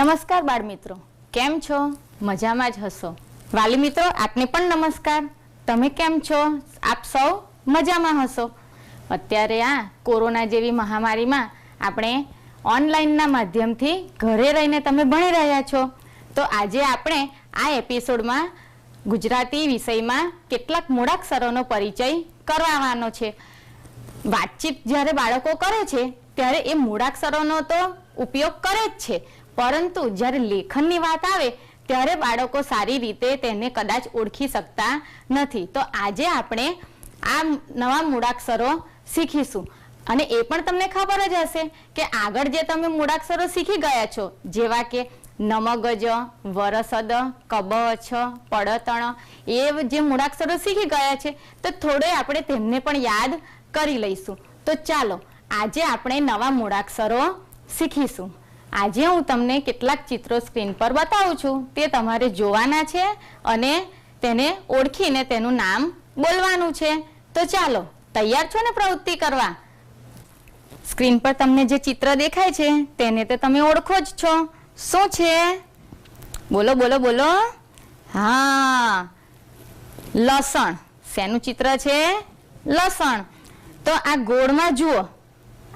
નમસ્કાર બાળ મિત્રો. કેમ છો? મજામાં જ હશો. વાલી મિત્રો, આપને પણ નમસ્કાર. તમે કેમ છો? આપ સૌ મજામાં હશો. અત્યારે આ કોરોના જેવી મહામારીમાં આપણે ઓનલાઈનના માધ્યમથી ઘરે રહીને તમે ભણી રહ્યા છો. તો આજે આપણે આ એપિસોડમાં ગુજરાતી વિષયમાં કેટલાક મૂળાક્ષરોનો પરિચય કરવાનો છે. વાતચીત જ્યારે બાળકો કરે છે, ત્યારે એ મૂળાક્ષરોનો તો ઉપયોગ કરે જ છે. પરંતુ જ્યારે લેખનની વાત આવે, ત્યારે બાળકો સારી રીતે તેને કદાચ ઓળખી શકતા નથી. તો આજે આપણે આ નવા મૂળાક્ષરો શીખીશું. અને એ પણ તમને ખબર જ હશે કે આગળ જે તમે મૂળાક્ષરો શીખી ગયા છો, જેવા કે નમગજ, વરસદ, કબછ, પડતણ, એ જે મૂળાક્ષરો શીખી ગયા છે, તો થોડે આપણે તેમને પણ યાદ કરી લઈશું. તો ચાલો, આજે આપણે નવા મૂળાક્ષરો શીખીશું. આજે હું તમને કેટલાક ચિત્રો સ્ક્રીન પર બતાવું છું. તે તમારે જોવાના છે અને તેને ઓળખીને તેનું નામ બોલવાનું છે. તો ચાલો, તૈયાર છો ને પ્રવૃત્તિ કરવા? સ્ક્રીન પર તમને જે ચિત્ર દેખાય છે, તેને તો તમે ઓળખો જ છો. શું છે? બોલો બોલો બોલો. હા. લસણ. શેનું ચિત્ર છે? લસણ. તો આ ગોળમાં જુઓ.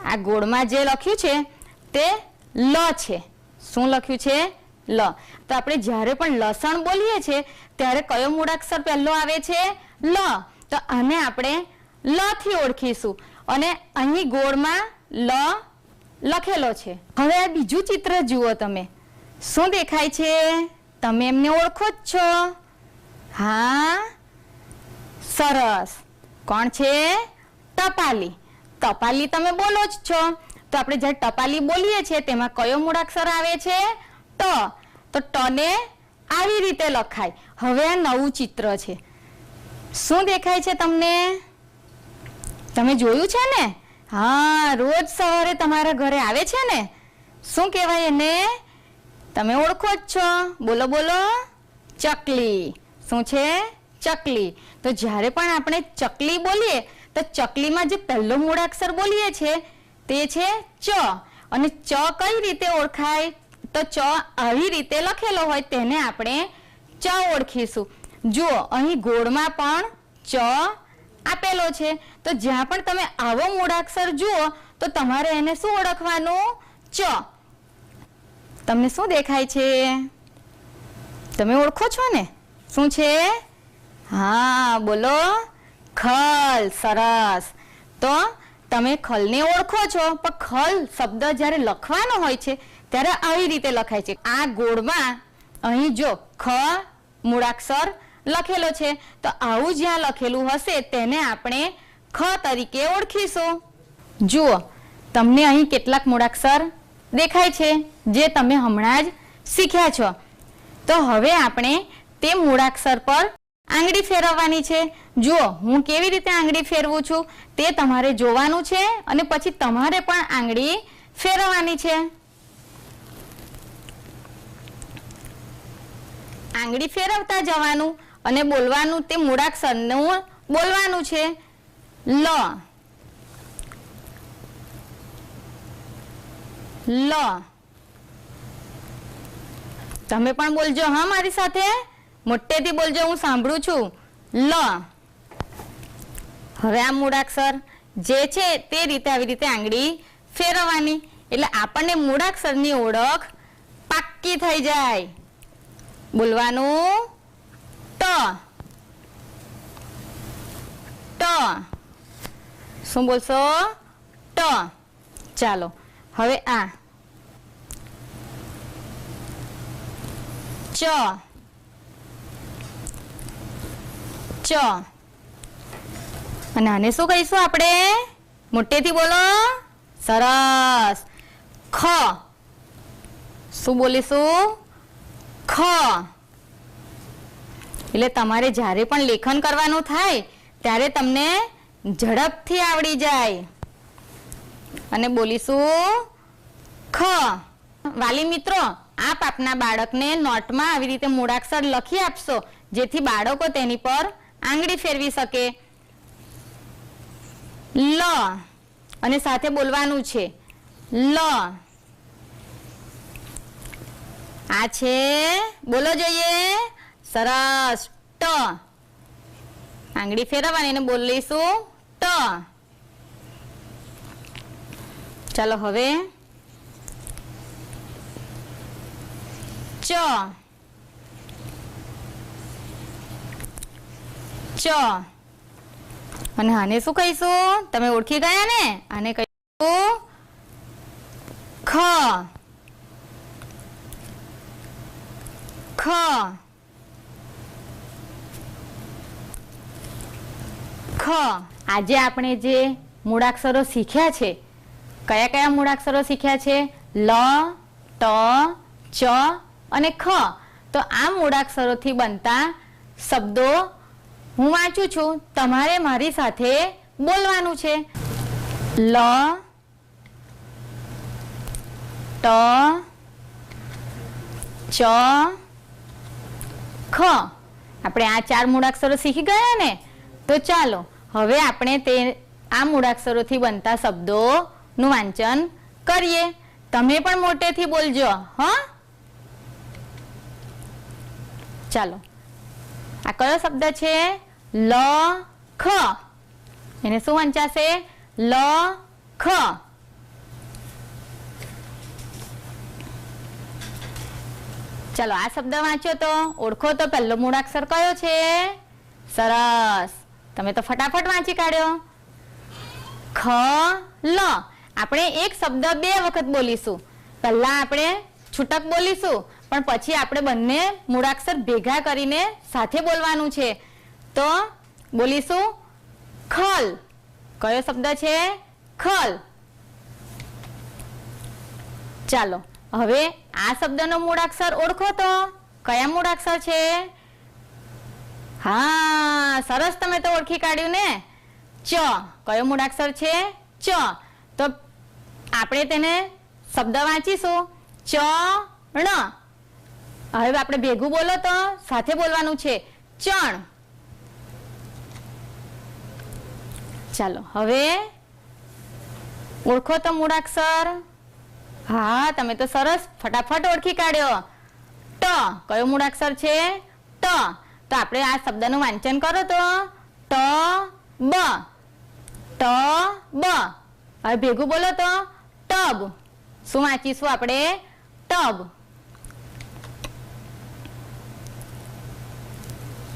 આ ગોળમાં જે લખ્યું છે, તે લ છે. શું લખ્યું છે? લ. તો આપણે જ્યારે પણ લસણ બોલીએ છીએ, ત્યારે કયો મૂળાક્ષર પહેલો આવે છે? લ. તો આને આપણે લ થી ઓળખીશું. અને અહીં ગોળમાં લ લખેલો છે. હવે આ બીજું ચિત્ર જુઓ તમે. શું દેખાય છે? તમે એમને ઓળખો જ છો. હા? સરસ. કોણ છે? ટપાલી. ટપાલી તમે બોલો જ છો. તો આપણે જ્યારે ટપાલી બોલીએ છીએ, તેમાં કયો મૂળાક્ષર આવે છે? ટ. તો ટને આવી રીતે લખાય. હવે આ નવું ચિત્ર છે. શું દેખાય છે તમને? તમે જોયું છે ને? હા, રોજ સવારે તમારા ઘરે આવે છે ને? શું કહેવાય એને? તમે ઓળખો જ છો. બોલો બોલો. ચકલી. શું છે? ચકલી. તો જ્યારે પણ આપણે ચકલી બોલીએ, તો ચકલીમાં જે પહેલો મૂળાક્ષર બોલીએ છીએ તે છે ચ. અને ચ કઈ રીતે ઓળખાય? તો ચ આવી રીતે લખેલો હોય તેને આપણે ચ ઓળખીશું. જુઓ, અહીં ગોળમાં પણ ચ આપેલો છે. તો જ્યાં પણ તમે આવો મૂળાક્ષર જુઓ, તો તમારે એને શું ઓળખવાનું? ચ. તમને શું દેખાય છે? તમે ઓળખો છો ને? શું છે? હા, બોલો. ખલ, સરસ. તો તમે ખલને ઓળખો છો, પણ ખલ શબ્દ જ્યારે લખવાનો હોય છે, ત્યારે આવી રીતે લખાય છે. આ ગોળમાં અહીં જો ખ, મૂળાક્ષર લખેલો છે, તો આવું જ્યાં લખેલું હશે, તેને આપણે ખ તરીકે ઓળખીશું. જુઓ, તમને અહીં કેટલાક મૂળાક્ષર દેખાય છે, જે તમે હમણાં જ શીખ્યા છો. તો હવે આપણે તે મૂળાક્ષર પર આંગળી ફેરવવાની છે. જુઓ, હું કેવી રીતે આંગળી ફેરવું છું? તે તમારે જોવાનું છે અને પછી તમારે પણ આંગળી ફેરવવાની છે. આંગળી ફેરવતા જવાનું અને બોલવાનું તે મૂળાક્ષરનું બોલવાનું છે. લ. લ. તમે પણ બોલજો, હા, મારી સાથે? મોટેથી બોલજો, હું સાંભળું છું. લ. હવે આ મૂળાક્ષર જે છે તે રીતે આવી રીતે આંગળી ફેરવવાની. એટલે આપણને મૂળાક્ષરની ઓળખ પાક્કી થઈ જાય. બોલવાનું ટ. ટ. શું બોલશો? ટ. ચાલો, હવે આ. ચ. ચ અને આને શું કહીશું આપણે? મોટેથી બોલો. સરસ. ખ. શું બોલીશું? ખ. એટલે તમારે જ્યારે પણ લેખન કરવાનું થાય, ત્યારે તમને ઝડપથી આવડી જાય. અને બોલીશું, ખ. વાલી મિત્રો, આપ આપના બાળકને નોટમાં આવી રીતે મૂળાક્ષર લખી આપશો, જેથી બાળકો તેની પર આંગળી ફેરવી શકે. લ અને સાથે બોલવાનું છે. લ. આ છે, બોલો જોઈએ. સરસ. ટ. આંગળી ફેરવવાની એને બોલીશું ટ. ચાલો હવે. ચ. ચ અને આને શું કહીશું? તમે ઓળખી ગયા ને? આને કહીશું ખ. ખ. ખ. આજે આપણે જે મૂળાક્ષરો શીખ્યા છે, કયા કયા મૂળાક્ષરો શીખ્યા છે? લ, ટ, ચ અને ખ. તો આ મૂળાક્ષરોથી બનતા શબ્દો હું વાંચું છું. તમારે મારી સાથે બોલવાનું છે. લ, ટ, ચ, ખ. આપણે આ ચાર મૂળાક્ષરો શીખી ગયા ને? તો ચાલો, હવે આપણે તે આ મૂળાક્ષરોથી બનતા શબ્દોનું વાંચન કરીએ. તમે પણ મોટેથી બોલજો, હા? ચાલો. આ કયો શબ્દ છે? લ ખ. એને શું વંચાશે લ ખ. ચાલો, આ શબ્દ વાંચ્યો તો ઓળખો તો પહેલો મૂળાક્ષર કયો છે? સરસ. તમે તો ફટાફટ વાંચી કાઢ્યો. ખ, લ. આપણે એક શબ્દ બે વખત બોલીશું. પહેલા આપણે છૂટક બોલીશું, પણ પછી આપણે બંને મૂળાક્ષર ભેગા કરીને સાથે બોલવાનું છે. તો બોલીશું ખલ. કયો શબ્દ છે? ખલ. ચાલો, હવે આ શબ્દનો મૂળાક્ષર ઓળખો તો. કયા મૂળાક્ષર છે? હા, સરસ તમે તો ઓળખી કાઢ્યું ને. ચ, કયો મૂળાક્ષર છે? ચ. તો આપણે તેને શબ્દ વાંચીશું. ચ હવે આપણે ભેગું બોલો તો, સાથે બોલવાનું છે. ચણ. ચાલો, હવે ઓળખો તો મૂળાક્ષર. હા, તમે તો સરસ ફટાફટ ઓળખી કાઢ્યો. ટ, કયો મૂળાક્ષર છે? ટ. તો આપણે આ શબ્દનું વાંચન કરો તો. ટ, બ. ટ, બ. હવે ભેગું બોલો તો. ટબ. શું વાંચીશું આપણે? ટબ.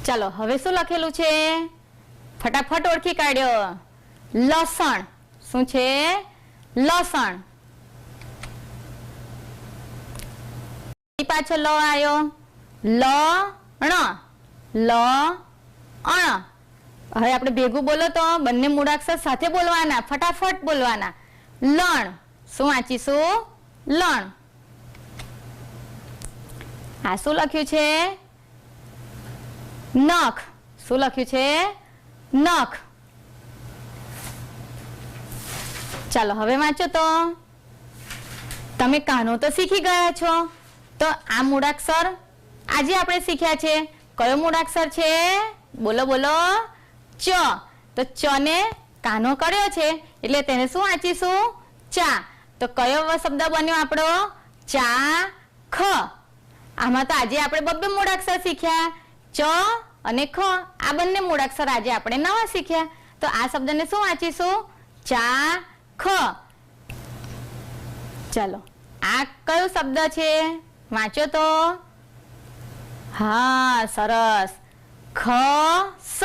ચાલો, હવે શું લખેલું છે? ફટાફટ ઓળખી કાઢ્યો. લસણ. શું છે? લસણ. પાછો લ આવ્યો લ, ણ. લ, અણ. હવે આપણે ભેગું બોલો તો બંને મૂળાક્ષર સાથે બોલવાના, ફટાફટ બોલવાના. લણ. શું વાંચીશું? લણ. આ શું લખ્યું છે? નખ. શું લખ્યું છે? નખ. ચાલો, હવે વાંચો તો. તમે કાનો તો શીખી ગયા છો? તો આ મૂળાક્ષર આજે આપણે શીખ્યા છે. કયો મૂળાક્ષર છે? બોલો બોલો. ચ. તો ચ ને કાનો કર્યો છે, એટલે તેને શું વાંચીશું? ચા. તો કયો શબ્દ બન્યો આપણો? ચા ખ આમાં તો આજે આપણે બબ્બે મૂળાક્ષર શીખ્યા. ચ અને ખ, આ બંને મૂળાક્ષર આજે આપણે નવા શીખ્યા. તો આ શબ્દને શું વાંચીશું? ચા ખ. ચાલો. આ કયો શબ્દ છે? વાંચો તો. હા, સરસ. ખ, સ.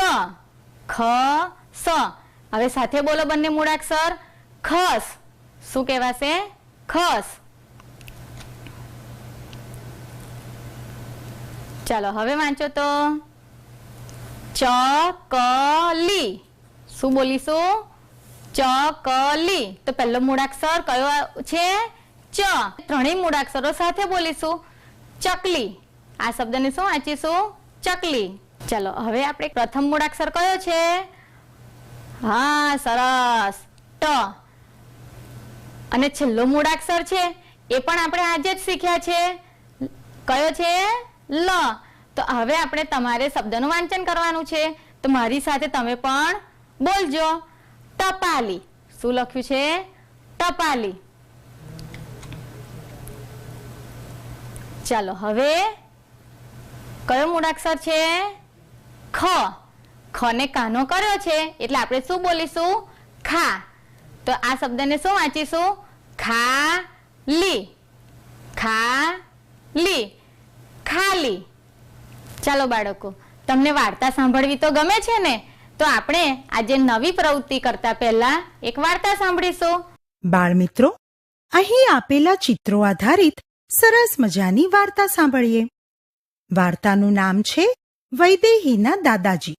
ખ, સ. હવે સાથે બોલો બંને મૂળાક્ષર. ખસ. શું કહેવાશે? ખસ. ચાલો, હવે વાંચો તો. ચકલી. શું બોલીશું? ચકલી તો પહેલો મૂળાક્ષર કયો છે? ચ. ત્રણેય મૂળાક્ષરો સાથે બોલીશું. ચકલી. આ શબ્દને શું વાંચીશું? ચકલી. ચાલો, હવે આપણે પ્રથમ મૂળાક્ષર કયો છે? હા, સરસ. ટ. અને છેલ્લો મૂળાક્ષર છે, એ પણ આપણે આજે જ શીખ્યા છે. કયો છે? લ. તો હવે આપણે તમારે શબ્દનું વાંચન કરવાનું છે. તો મારી સાથે તમે પણ બોલજો. ટપાલી. શું લખ્યું છે? ટપાલી. ચાલો, હવે કયો મૂળાક્ષર છે? ખ. ખ ને કાનો કર્યો છે, એટલે આપણે શું બોલીશું? ખા. તો આ શબ્દને શું વાંચીશું? ખા લી ખા લી ખાલી. ચાલો બાળકો, તમને વાર્તા સાંભળવી તો ગમે છે ને? તો આપણે આજે નવી પ્રવૃત્તિ કરતા પહેલા એક વાર્તા સાંભળીશું. બાળમિત્રો, અહીં આપેલા ચિત્રો આધારિત સરસ મજાની વાર્તા સાંભળીએ. વાર્તાનું નામ છે વૈદેહીના દાદાજી.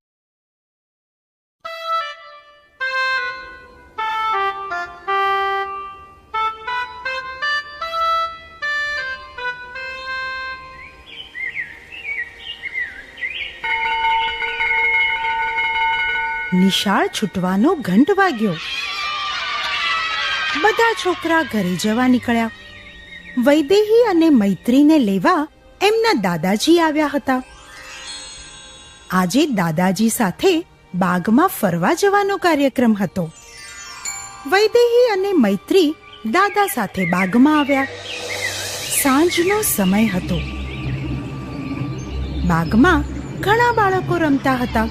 નિશાળ છૂટવાનો ઘંટ વાગ્યો. બધા છોકરા ઘરે જવા નીકળ્યા. વૈદેહી અને મૈત્રીને લેવા એમના દાદાજી આવ્યા હતા. આજે દાદાજી સાથે બાગમાં ફરવા જવાનો કાર્યક્રમ હતો. વૈદેહી અને મૈત્રી દાદા સાથે બાગમાં આવ્યા. સાંજનો સમય હતો. બાગમાં ઘણા બાળકો રમતા હતા.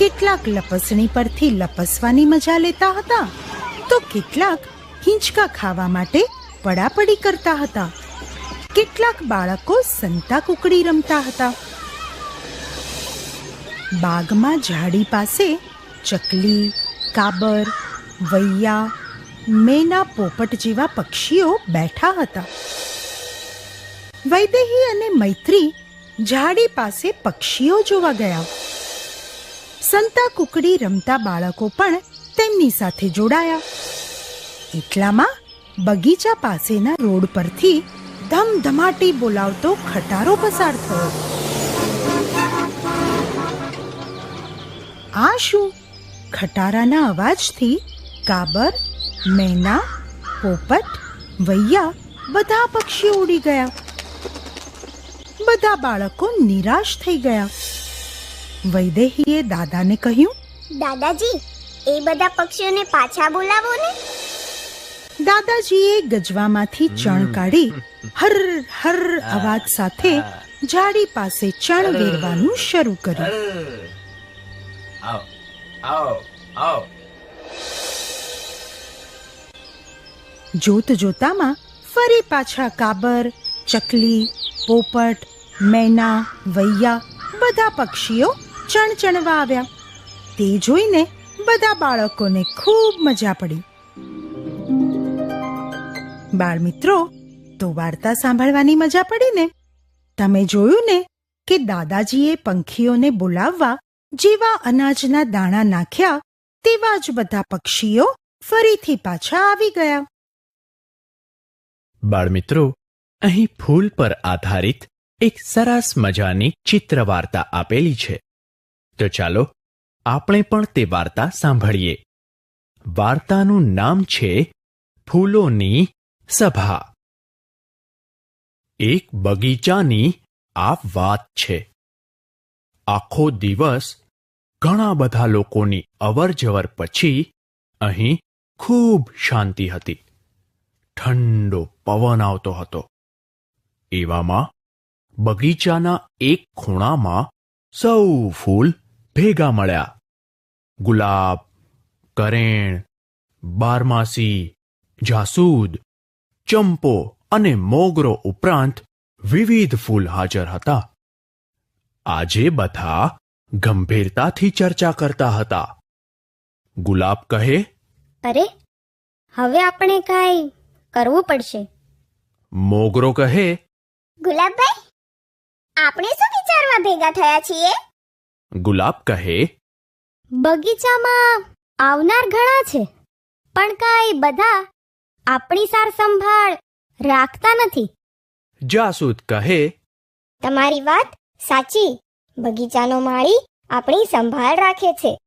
કેટલાક લપસણી પરથી લપસવાની મજા લેતા હતા. તો કેટલાક હિંચકા ખાવા માટે પડાપડી કરતા હતા. કેટલાક બાળકો સંતા કુકડી રમતા હતા. બાગમાં ઝાડી પાસે ચકલી, કાબર, વૈયા, મેના પોપટ જેવા પક્ષીઓ બેઠા હતા. વૈદેહી અને મૈત્રી ઝાડી પાસે પક્ષીઓ જોવા ગયા. સંતા કુકડી રમતા બાળકો પણ તેમની સાથે જોડાયા. એટલામાં બગીચા પાસેના રોડ પરથી ધમધમાટી બોલાવતો ખટારો પસાર થયો. આ શું? ખટારાના અવાજથી કાબર, મેના, પોપટ, વૈયા બધા પક્ષી ઉડી ગયા. બધા બાળકો નિરાશ થઈ ગયા. વૈદેહીએ દાદાને કહ્યું દાદાજી એ બધા પક્ષીઓને પાછા બોલાવો ને. દાદાજીએ ગજવામાંથી ચણ કાઢી હર હર અવાજ સાથે ઝાડી પાસે ચણ વેરવાનું શરૂ કર્યું. આવો આવો આવો. જોત જોતામાં ફરી પાછા કાબર ચકલી પોપટ મેના વૈયા બધા પક્ષીઓ ચણચણવા આવ્યા. તે જોઈને બધા બાળકોને ખૂબ મજા પડી. બાળમિત્રો તો વાર્તા સાંભળવાની મજા પડી ને તમે જોયું ને કે દાદાજીએ પંખીઓને બોલાવવા જેવા અનાજના દાણા નાખ્યા તેવા જ બધા પક્ષીઓ ફરીથી પાછા આવી ગયા. બાળમિત્રો, અહીં ફૂલ પર આધારિત એક સરસ મજાની ચિત્ર વાર્તા આપેલી છે. તો ચાલો આપણે પણ તે વાર્તા સાંભળીએ. વાર્તાનું નામ છે ફૂલોની સભા. એક બગીચાની આ વાત છે. આખો દિવસ ઘણા બધા લોકોની અવરજવર પછી અહીં ખૂબ શાંતિ હતી. ઠંડો પવન આવતો હતો. એવામાં બગીચાના એક ખૂણામાં સૌ ફૂલ ભેગા મળ્યા. ગુલાબ કરેણ બારમાસી જાસૂદ ચંપો અને મોગરો ઉપરાંત વિવિધ ફૂલ હાજર હતા. આજે બધા ગંભીરતાથી ચર્ચા કરતા હતા. ગુલાબ કહે અરે હવે આપણે કાંઈ કરવું પડશે? મોગરો કહે ગુલાબભાઈ આપણે શું વિચારવા ભેગા થયા છીએ? ગુલાબ કહે બગીચામાં આવનાર ઘણા છે પણ કાંઈ બધા આપણી સાર સંભાળ રાખતા નથી. જાસૂદ કહે તમારી વાત સાચી બગીચાનો માળી આપણી સંભાળ રાખે છે.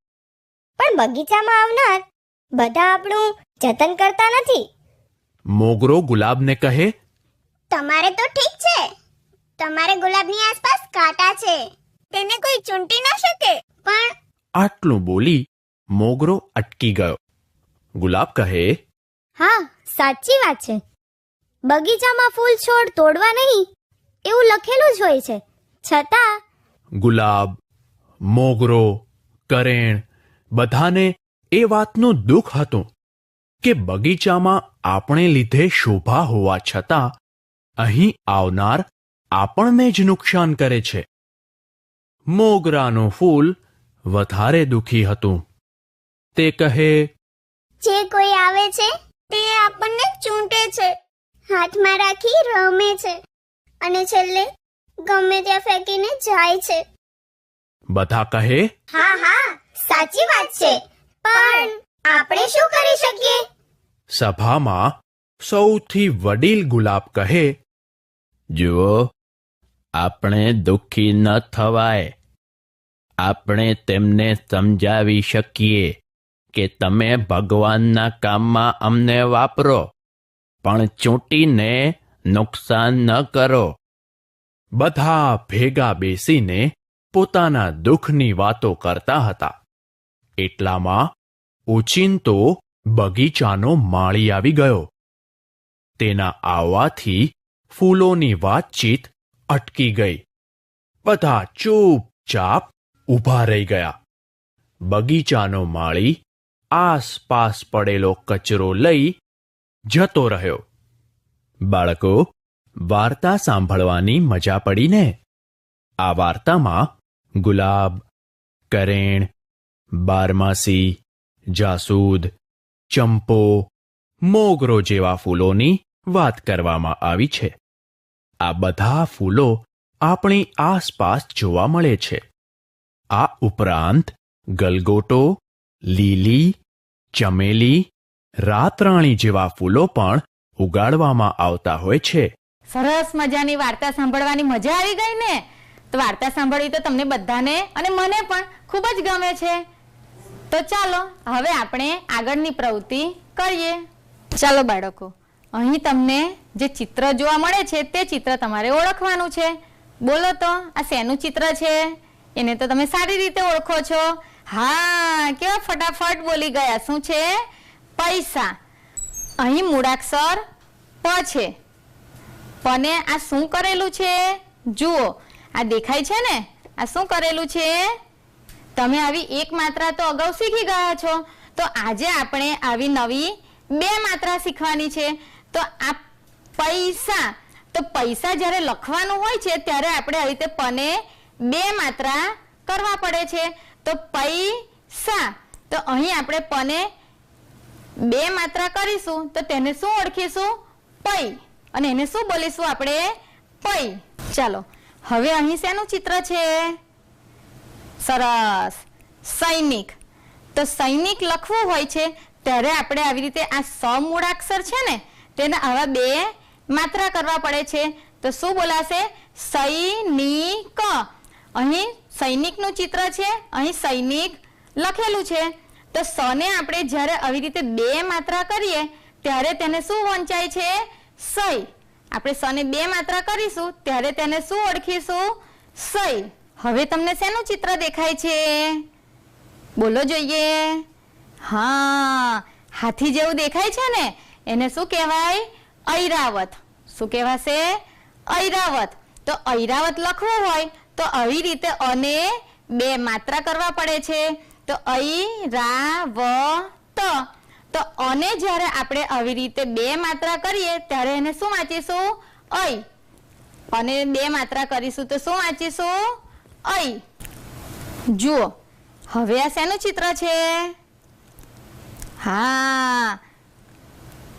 પણ બગીચામાં આવનાર બધા આપણું જતન કરતા નથી. મોગરો ગુલાબને કહે તમારે તો ઠીક છે. તમારે ગુલાબની આસપાસ કાંટા છે. તેને કોઈ ચૂંટી ન શકે. પણ આટલું બોલી મોગરો અટકી ગયો. ગુલાબ કહે હા સાચી વાત છે. બગીચામાં ફૂલ છોડ તોડવા નહીં એવું લખેલું જ હોય છે. છતાં ગુલાબ મોગરો કરેણ બધાને એ વાતનું દુઃખ હતું કે બગીચામાં આપણે લીધે શોભા હોવા છતાં અહીં આવનાર આપણને જ નુકસાન કરે છે. મોગરાનું ફૂલ વધારે દુઃખી હતું. તે કહે જે કોઈ આવે છે તે આપણને ચૂંટે છે. હાથમાં રાખી રમે છે. અને છેલ્લે ગમે ત્યાં ફેંકીને જાય છે. બધા કહે હા હા સાચી વાત છે. પણ આપણે શું કરી શકીએ? સભામાં સૌથી વડીલ ગુલાબ કહે જુઓ આપણે દુઃખી ન થવાય. આપણે તેમને સમજાવી શકીએ કે તમે ભગવાનના કામમાં અમને વાપરો, પણ ચૂંટીને નુકસાન ન કરો. બધા ભેગા બેસીને પોતાના દુઃખની વાતો કરતા હતા. એટલામાં ઓચિંતો બગીચાનો માળી આવી ગયો. તેના આવવાથી ફૂલોની વાતચીત અટકી ગઈ. બધા ચૂપચાપ ઊભા રહી ગયા. બગીચાનો માળી આસપાસ પડેલો કચરો લઈ જતો રહ્યો. બાળકો, વાર્તા સાંભળવાની મજા પડીને? આ વાર્તામાં ગુલાબ, કરેણ, બારમાસી, જાસૂદ, ચંપો, મોગરો જેવા ફૂલોની વાત કરવામાં આવી છે. આ બધા ફૂલો આપણી આસપાસ જોવા મળે છે. આ ઉપરાંત ગલગોટો, લીલી, ચમેલી, રાતરાણી જેવા ફૂલો પણ ઉગાડવામાં આવતા હોય છે. સરસ મજાની વાર્તા સાંભળવાની મજા આવી ગઈ ને? તો વાર્તા સાંભળવી તો તમને બધાને અને મને પણ ખૂબ જ ગમે છે. તો ચાલો, હવે આપણે આગળની પ્રવૃત્તિ કરીએ. ચાલો બાળકો અહીં તમને જે ચિત્ર જોવા મળે છે, તે ચિત્ર તમારે ઓળખવાનું છે. બોલો તો, આ શેનું ચિત્ર છે? એને તો તમે સારી રીતે ઓળખો છો. હા, કેવા ફટાફટ બોલી ગયા. શું છે? પૈસા. અહીં મૂળાક્ષર પ છે. પને આ શું કરેલું છે? જુઓ. આ દેખાય છે ને? આ શું કરેલું છે? તમે આવી એક માત્રા તો અગાઉ શીખી ગયા છો. તો આજે આપણે આવી નવી બે માત્રા શીખવાની છે. તો આ પૈસા, તો પૈસા જ્યારે લખવાનું હોય છે, ત્યારે આપણે આવી રીતે પને બે માત્રા કરવા પડે છે. તો પૈસા, તો અહીં આપણે પને બે માત્રા કરીશું, તો તેને શું ઓળખીશું? પૈ અને એને શું બોલીશું આપણે? પૈ ચાલો, હવે અહીં શેનું ચિત્ર છે? સરસ. સૈનિક. તો સૈનિક લખવું હોય છે, ત્યારે આપણે આવી રીતે આ સમૂળાક્ષર છે ને તેને આવા બે માત્રા કરવા પડે છે. તો શું બોલાશે? સૈનિક. અહીં સૈનિકનું ચિત્ર છે, અહીં સૈનિક લખેલું છે. તો સને આપણે જ્યારે આવી રીતે બે માત્રા કરીએ, ત્યારે તેને શું વંચાય છે? સઈ આપણે સને બે માત્રા કરીશું, ત્યારે તેને શું ઓળખીશું? સઈ હવે તમને શેનું ચિત્ર દેખાય છે? બોલો જોઈએ. હા, હાથી જેવું દેખાય છે ને? એને શું કહેવાય? ઐરાવત. શું કહેવાશે? ઐરાવત. તો ઐરાવત લખવું હોય તો આવી રીતે અને બે માત્રા કરવા પડે છે. તો ઐરાવત. તો અને જ્યારે આપણે આવી રીતે બે માત્રા કરીએ, ત્યારે એને શું વાંચીશું? ઐ. અને બે માત્રા કરીશું તો શું વાંચીશું? ઐ. જુઓ. હવે આ શેનું ચિત્ર છે? હા.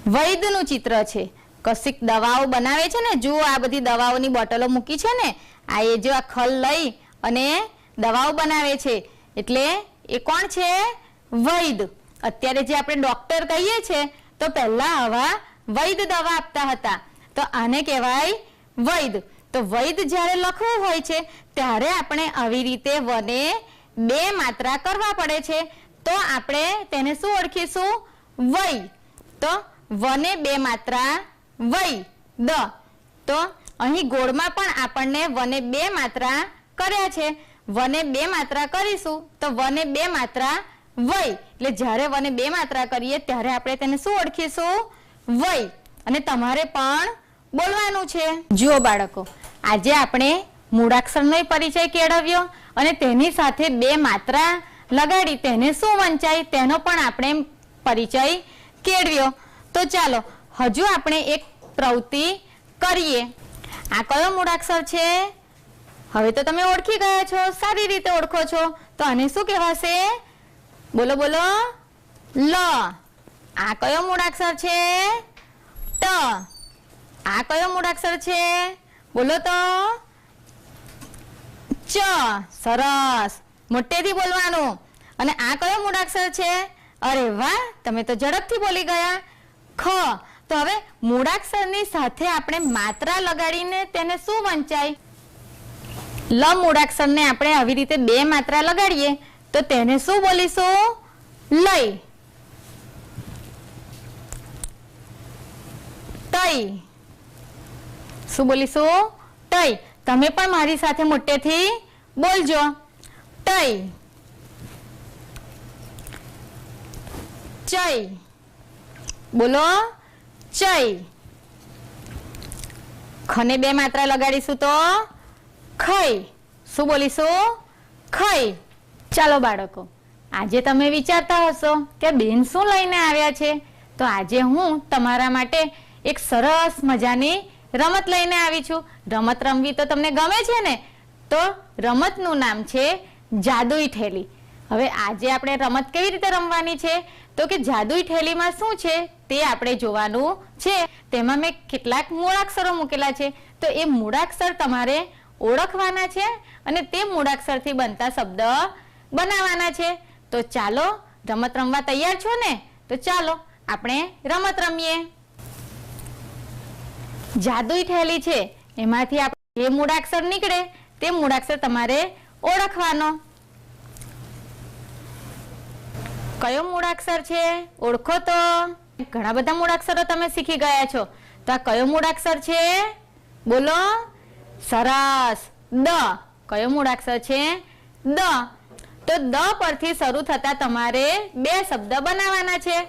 વૈદ્યનું ચિત્ર છે. કશીક દવાઓ બનાવે છે ને જુઓ આ બધી દવાઓની બોટલો મૂકી છે ને, આ એ જો આ ખલ લઈ અને દવાઓ બનાવે છે. એટલે એ કોણ છે? વૈદ. અત્યારે જે આપણે ડોક્ટર કહીએ છે, તો પહેલા આવા વૈદ દવા આપતા હતા. તો આને કહેવાય વૈદ. તો વૈદ જ્યારે લખવું હોય છે, ત્યારે આપણે આવી રીતે વને બે માત્રા કરવા પડે છે. તો આપણે તેને શું ઓળખીશું? વૈ. તો વને બે માત્રા વૈ, દ. તો અહીં ગોળમાં પણ આપણને વને બે માત્રા કર્યા છે. વને બે માત્રા કરીશું તો વને બે માત્રા વય એટલે જ્યારે વને બે માત્રા કરીએ ત્યારે આપણે તેને શું ઓળખીશું? વય અને તમારે પણ બોલવાનું છે. જુઓ બાળકો, આજે આપણે મૂળાક્ષરનો પરિચય કેળવ્યો અને તેની સાથે બે માત્રા લગાડી. તેને શું વંચાય તેનો પણ આપણે પરિચય કેળવ્યો. તો ચાલો, હજુ આપણે એક પ્રવૃત્તિ કરીએ. આ કયો મૂળાક્ષર છે? હવે તો તમે ઓળખી ગયા છો, સારી રીતે ઓળખો છો. તો આને શું કહેવાશે? બોલો બોલો. લ. આ કયો મૂળાક્ષર છે? ટ. આ કયો મૂળાક્ષર છે? બોલો તો. ચ. સરસ. મોટેથી બોલવાનું. અને આ કયો મૂળાક્ષર છે? અરે વાહ, તમે તો ઝડપથી બોલી ગયા. ખ. તો હવે મૂળાક્ષરની સાથે આપણે માત્રા લગાડીને તેને શું વંચાય? લ મૂળાક્ષરને આપણે આવી રીતે બે માત્રા લગાડીએ, તો તેને શું બોલીશું? લઈ તઈ શું બોલીશું? તઈ તમે પણ મારી સાથે મોટેથી બોલજો. તઈ ચઈ બોલો? ચઈ ખને બે માત્રા લગાડીશું તો? ખઈ શું બોલીશું? ખઈ ચાલો બાળકો, આજે તમે વિચારતા હશો કે બેન શું લઈને આવ્યા છે? તો આજે હું તમારા માટે એક સરસ મજાની રમત લઈને આવી છું. રમત રમવી તો તમને ગમે છે ને? તો રમતનું નામ છે જાદુઈ ઠેલી હવે આજે આપણે રમત કેવી રીતે રમવાની છે? તો કે જાદુઈ ઠેલીમાં શું છે તે આપણે જોવાનું છે. તેમાં મેં કેટલાક મૂળાક્ષરો મૂકેલા છે. તો એ મૂળાક્ષર તમારે ઓળખવાના છે અને તે મૂળાક્ષરથી બનતા શબ્દ બનાવવાના છે. તો ચાલો રમત રમવા તૈયાર છો ને? તો ચાલો આપણે રમત રમીએ. જાદુઈ થેલી છે. એમાંથી આપણે જે મૂળાક્ષર નીકળે તે મૂળાક્ષર તમારે ઓળખવાનો. કયો મૂળાક્ષર છે? ઓળખો તો. ઘણા બધા મૂળાક્ષરો તમે શીખી ગયા છો. તો આ કયો મૂળાક્ષર છે? બોલો. સરસ. દ. કયો મૂળાક્ષર છે? દ. તો દ પરથી શરૂ થતા તમારે બે શબ્દ બનાવવાના છે.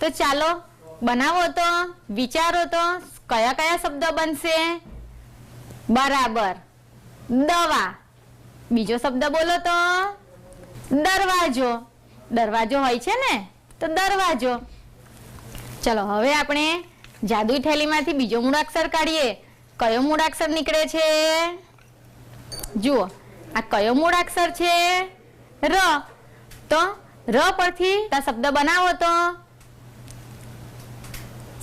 તો ચાલો, બનાવો તો, વિચારો તો, કયા કયા શબ્દ બનશે? બરાબર. દવા. બીજો શબ્દ બોલો તો. દરવાજો. દરવાજો હોય છે ને, તો દરવાજો. ચલો, હવે આપણે જાદુઈ થેલીમાંથી બીજો મૂળાક્ષર કાઢીએ. કયો મૂળાક્ષર નીકળે છે? જુઓ, આ કયો મૂળાક્ષર છે? ર. તો ર પરથી આ શબ્દ બનાવો તો.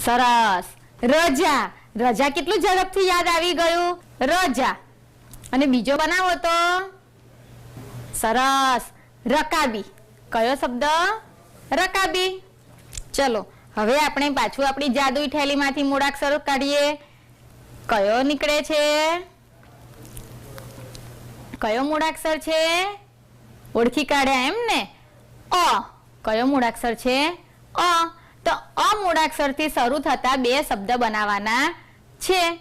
સરસ. રજા. રજા કેટલું ઝડપથી યાદ આવી ગયું? રજા. અને બીજો બનાવો તો. સરસ. રકાબી. કયો શબ્દ? રકાબી. ચલો, હવે આપણે પાછું આપણી જાદુઈ થેલીમાંથી મૂળાક્ષરો કાઢીએ. કયો નીકળે છે? કયો મૂળાક્ષર છે? ઓળખી કાઢ્યા એમ ને? અ. કયો મૂળાક્ષર છે? અ. તો અ મૂળાક્ષરથી શરૂ થતા બે શબ્દ બનાવવાના છે.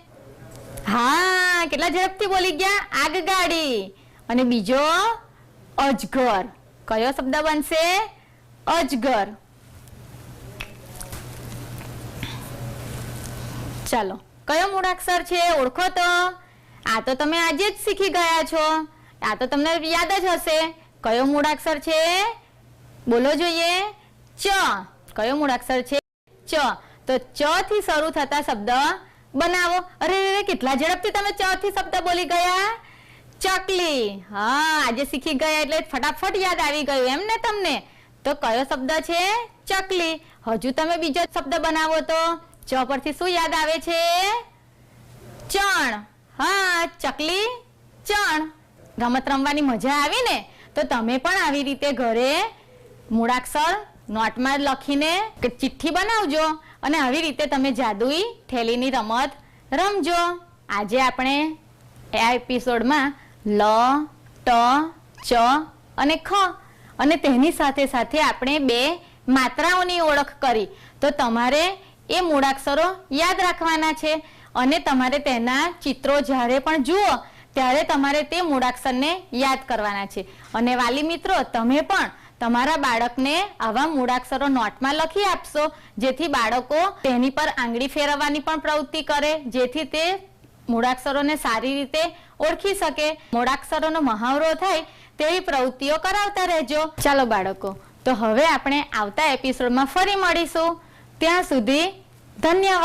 હા, કેટલા ઝડપથી બોલી ગયા? આગગાડી. અને બીજો, અજગર. કયો શબ્દ બનશે? અજગર. ચાલો, કયો મૂળાક્ષર છે? ઓળખો તો. આ તો તમે આજે જ શીખી ગયા છો. આ તો તમને યાદ જ હશે. કયો મૂળાક્ષર છે? બોલો જોઈએ. ચ. કયો મૂળાક્ષર છે? ચ. તો ચ થી શરૂ થતા શબ્દ બનાવો. અરે કેટલા ઝડપથી તમે ચ થી શબ્દ બોલી ગયા? ચકલી. હા, આજે શીખી ગયા એટલે ફટાફટ યાદ આવી ગયું એમ ને તમને? તો કયો શબ્દ છે? ચકલી. હજુ તમે બીજો શબ્દ બનાવો તો? ચ પરથી શું યાદ આવે છે? ચણ. હા, ચકલી, ચણ. રમત રમવાની મજા આવી ને? તો તમે પણ આવી રીતે ઘરે મૂળાક્ષર નોટમાં લખીને ચિઠ્ઠી બનાવજો અને આવી રીતે તમે જાદુઈ થેલીની રમત રમજો. આજે આપણે આ એપિસોડમાં લ, ટ, ચ અને ખ. અને તેની સાથે સાથે આપણે બે માત્રાઓની ઓળખ કરી. તો તમારે એ મૂળાક્ષરો યાદ રાખવાના છે. અને તમારે તેના ચિત્રો જ્યારે પણ જુઓ, ત્યારે તમારે તે મૂળાક્ષરને યાદ કરવાના છે. અને વાલી મિત્રો, તમે પણ તમારા બાળકને આવા મૂળાક્ષરો નોટમાં લખી આપશો, જેથી બાળકો તેની પર આંગળી ફેરવવાની પણ પ્રવૃત્તિ કરે, જેથી તે મૂળાક્ષરોને સારી રીતે ઓળખી શકે. મોડાક્ષરોનો મહાવરો થાય તેવી પ્રવૃત્તિઓ કરાવતા રહેજો. ચાલો બાળકો, તો હવે આપણે આવતા એપિસોડમાં ફરી મળીશું. ત્યાં સુધી ધન્યવાદ.